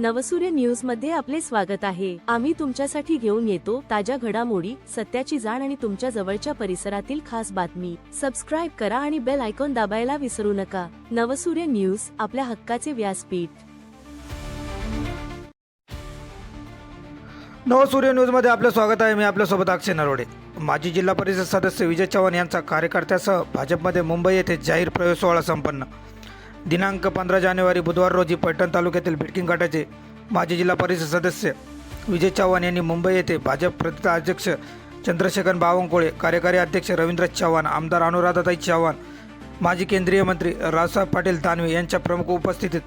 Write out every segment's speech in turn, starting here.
नवसूर्य न्यूजमध्ये आपले स्वागत आहे. आम्ही तुमच्यासाठी घेऊन येतो ताज्या घडामोडी सत्याची जाण आणि तुमच्या जवळच्या परिसरातील खास बातमी. सबस्क्राईब करा आणि बेल आयकॉन दाबायला विसरू नका. नवसूर्य न्यूज आपल्या हक्काचे व्यासपीठ. नवसूर्य न्यूजमध्ये आपलं स्वागत आहे. मी आपल्यासोबत अक्षय नरोडे. माजी जिल्हा परिषद सदस्य विजय चव्हाण यांचा कार्यकर्त्यासह भाजपमध्ये मुंबई येथे जाहीर प्रवेश सोहळा संपन्न. दिनांक पंधरा जानेवारी बुधवार रोजी पैठण तालुक्यातील भिडकिंग गटाचे माजी जिल्हा परिषद सदस्य विजय चव्हाण यांनी मुंबई येथे भाजप प्रदेशाध्यक्ष अध्यक्ष चंद्रशेखर बावनकुळे कार्यकारी अध्यक्ष रवींद्र चव्हाण आमदार अनुराधाताई चव्हाण माजी केंद्रीय मंत्री रावसाहेब पाटील दानवे यांच्या प्रमुख उपस्थितीत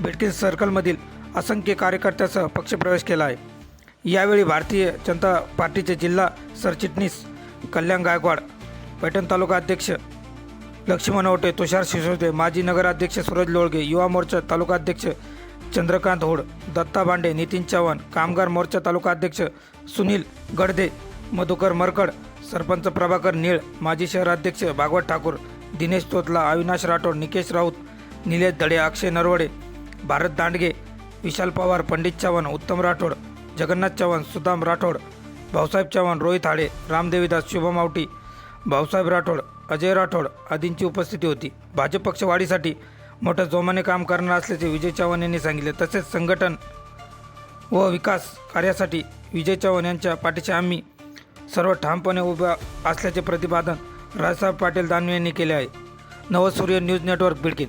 भिडकिन सर्कलमधील असंख्य कार्यकर्त्यासह पक्षप्रवेश केला आहे. यावेळी भारतीय जनता पार्टीचे जिल्हा सरचिटणीस कल्याण गायकवाड पैठण तालुका अध्यक्ष लक्ष्मण ओटे तुषार सिसोदे माजी नगराध्यक्ष सूरज लोळगे युवा मोर्चा तालुकाध्यक्ष चंद्रकांत होड दत्ता बांडे नितीन चव्हाण कामगार मोर्चा तालुकाध्यक्ष सुनील गडदे मधुकर मरकड सरपंच प्रभाकर निळ माजी शहराध्यक्ष भागवत ठाकूर दिनेश तोतला अविनाश राठोड निकेश राऊत निलेश धडे अक्षय नरवडे भारत दांडगे विशाल पवार पंडित चव्हाण उत्तम राठोड जगन्नाथ चव्हाण सुदाम राठोड भाऊसाहेब चव्हाण रोहित हाडे रामदेवीदास शुभम आवटी भाऊसाहेब राठोड अजय राठोड आदींची उपस्थिती होती. भाजप पक्ष वाढीसाठी मोठ्या जोमाने काम करणार असल्याचे विजय चव्हाण यांनी सांगितले. तसेच संघटन व विकास कार्यासाठी विजय चव्हाण यांच्या पाठीशी आम्ही सर्व ठामपणे उभ्या असल्याचे प्रतिपादन राजसाहेब पाटील दानवे यांनी केले आहे. नवसूर्य न्यूज नेटवर्क बिडकीत